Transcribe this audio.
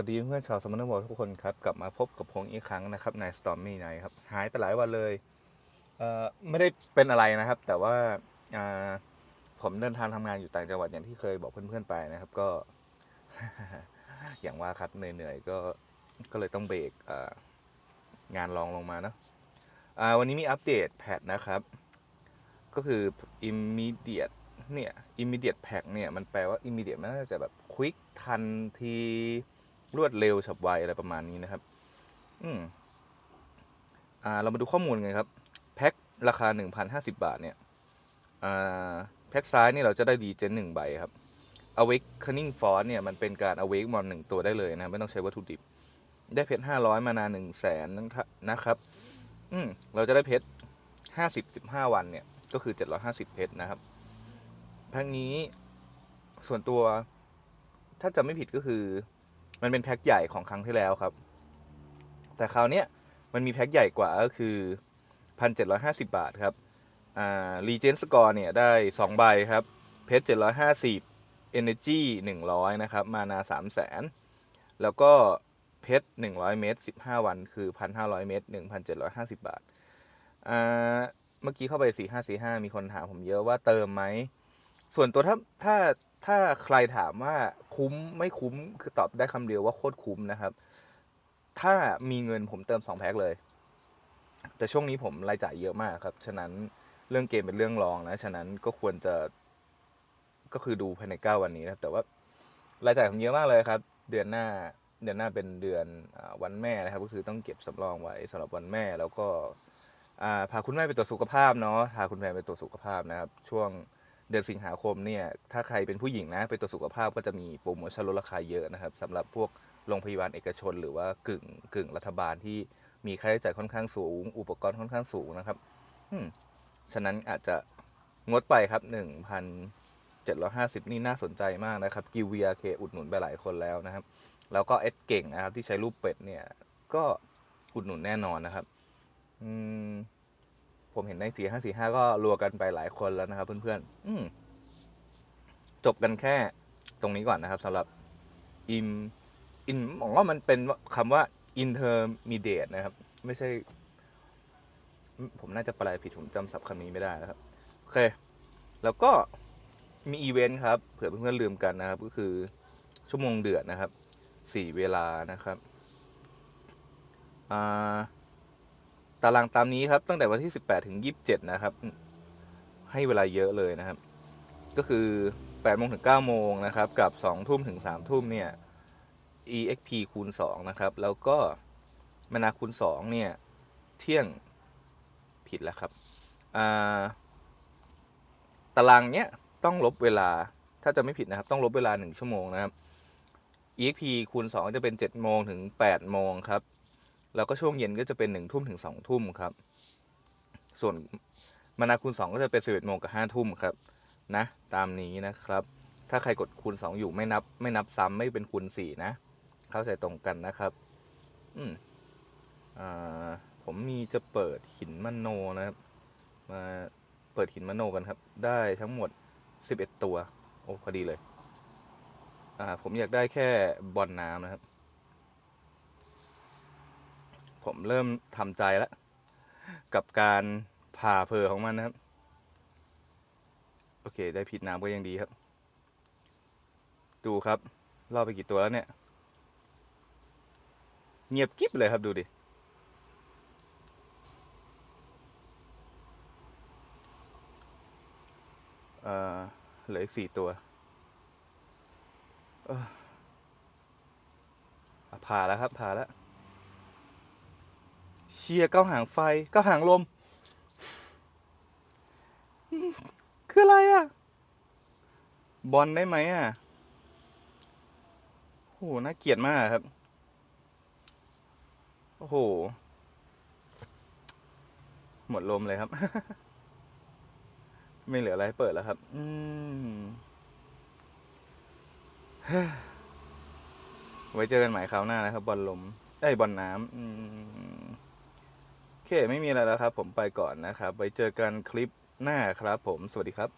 วัสดีเพื่อนชาวสมณบอทุกคนครับ กลับมาพบกับพงษ์อีกครั้งนะครับใน Stormy Night ครับ หายไปหลายวันเลยเอ่อไม่ได้เป็นอะไรนะครับ แต่ว่าผมเดินทางทำงานอยู่ต่างจังหวัดอย่างที่เคยบอกเพื่อนๆไปนะครับ ก็ อย่างว่าครับเหนื่อยๆก็ก็เลยต้องเบรกงานรองลงมาเนะาวันนี้มีอัปเดตแพทนะครับ ก็คือ immediate เนี่ย immediate pack เนี่ย มันแปลว่า immediate มันน่าจะแบบ quick ทันที รวดเร็วฉับไวอะไรประมาณนี้นะครับ อืมอ่าเรามาดูข้อมูลกันครับ แพ็คราคา 1,050 บาทเนี่ยอ่าแพ็คซ้ายนี่เราจะได้ดีเจนหนึ่งใบครับ awakening force เนี่ยมันเป็นการ awake มอนหนึ่งตัวได้เลยนะครับไม่ต้องใช้วัตถุดิบ ได้เพชร500มานา1 0 0 0 0แสนนะครับ อืมเราจะได้เพชร50 15วันเนี่ย ก็คือ750เพชรนะครับแพ็คนี้ส่วนตัวถ้าจำไม่ผิดก็คือ มันเป็นแพ็คใหญ่ของครั้งที่แล้วครับ แต่คราวนี้มันมีแพ็คใหญ่กว่าก็คือ 1,750 บาทครับอ่ารีเจนสกอร์เนี่ยได้ 2 ใบครับเพชร750 Energy 100 นะครับ มานา 3 0 0 0 0 0แล้วก็เพชร100 เมตร 15 วัน คือ 1,500 เมตร 1,750 บาทอ่าเมื่อกี้เข้าไป 4545 มีคนถามผมเยอะว่าเติมไหม ส่วนตัวถ้าถ้า ถ้าใครถามว่าคุ้มไม่คุ้มคือตอบได้คำเดียวว่าโคตรคุ้มนะครับ ถ้ามีเงินผมเติม2แพ็คเลย แต่ช่วงนี้ผมรายจ่ายเยอะมากครับ ฉะนั้นเรื่องเกมเป็นเรื่องรองนะ ฉะนั้นก็ควรจะก็คือดูภายใน 9 วันนี้นะครับ แต่ว่ารายจ่ายผมเยอะมากเลยครับ เดือนหน้าเดือนหน้าเป็นเดือนวันแม่นะครับ ก็คือต้องเก็บสำรองไว้สำหรับวันแม่แล้วก็พาคุณแม่ไปตรวจสุขภาพเนาะพาคุณแม่ไปตรวจสุขภาพนะครับ ช่วง เดือนสิงหาคมเนี่ยถ้าใครเป็นผู้หญิงนะไปตรวจสุขภาพก็จะมีโปรโมชั่นลดราคาเยอะนะครับสำหรับพวกโรงพยาบาลเอกชน หรือว่ากึ่งกึ่งรัฐบาลที่มีค่าใช้จ่ายค่อนข้างสูง อุปกรณ์ค่อนข้างสูงนะครับฉะนั้นอาจจะงดไปครับ 1,750 นี่น่าสนใจมากนะครับกิว VRK อุดหนุนไปหลายคนแล้วนะครับ แล้วก็เอสเก่งนะครับที่ใช้รูปเป็ดเนี่ย ก็อุดหนุนแน่นอนนะครับ อืม ผมเห็นในสี่ห้าสี่ห้าก็รัวกันไปหลายคนแล้วนะครับ เพื่อนๆอืมจบกันแค่ตรงนี้ก่อนนะครับสำหรับ im in ผมว่ามันเป็นคำว่า intermediate นะครับ ไม่ใช่ ผมน่าจะแปลผิดผมจำศัพท์คำนี้ไม่ได้นะครับ โอเค แล้วก็มีอีเวนต์ครับ เผื่อเพื่อนๆลืมกันนะครับ ก็คือชั่วโมงเดือดนะครับ สี่เวลานะครับ อ่า ตารางตามนี้ครับตั้งแต่วันที่ 18 ถึง 27 นะครับ ให้เวลาเยอะเลยนะครับ ก็คือ8โมงถึง9โมงนะครับ กับ 2 ทุ่มถึง 3 ทุ่มเนี่ย exp คูณ 2 นะครับ แล้วก็มานาคูณ 2 เนี่ย เที่ยงผิดแล้วครับตารางเนี้ยต้องลบเวลาถ้าจะไม่ผิดนะครับ ต้องลบเวลา 1 ชั่วโมงนะครับ exp คูณ 2 จะเป็น 7 โมงถึง 8 โมงครับ แล้วก็ช่วงเย็นก็จะเป็นหนึ่งทุ่มถึงสองทุ่มครับ ส่วนมานาคูณสองก็จะเป็นสิบเอ็ดโมงกับห้าทุ่มครับนะ ตามนี้นะครับ ถ้าใครกดคูณสองอยู่ไม่นับ ไม่นับซ้ำไม่เป็นคูณสี่นะ เข้าใจตรงกันนะครับ อืมอ่าผมมีจะเปิดหินมโนนะครับ มาเปิดหินมโนกันครับ ได้ทั้งหมดสิบเอ็ดตัว โอ้พอดีเลย อ่าผมอยากได้แค่บอลน้ำนะครับ ผมเริ่มทำใจแล้ว กับการผ่าเพอของมันนะครับ โอเค ได้ผิดน้ำก็ยังดีครับ ดูครับล่อไปกี่ตัวแล้วเนี่ย เงียบกิ๊บเลยครับดูดิเหลืออีกสี่ตัวผ่าแล้วครับผ่าแล้ว ชียเก้าหางไฟเก้าหางลม คืออะไรอะ บอลได้ไหมอะโหน่าเกลียดมากครับ โอ้โห หมดลมเลยครับ ไม่เหลืออะไรเปิดแล้วครับ อืมไว้เจอกันใหม่คราวหน้านะครับ บอลลมไอ้บอลน้ำอืม เค ไม่มีอะไรแล้วครับ ผมไปก่อนนะครับ ไว้เจอกันคลิปหน้าครับผม สวัสดีครับ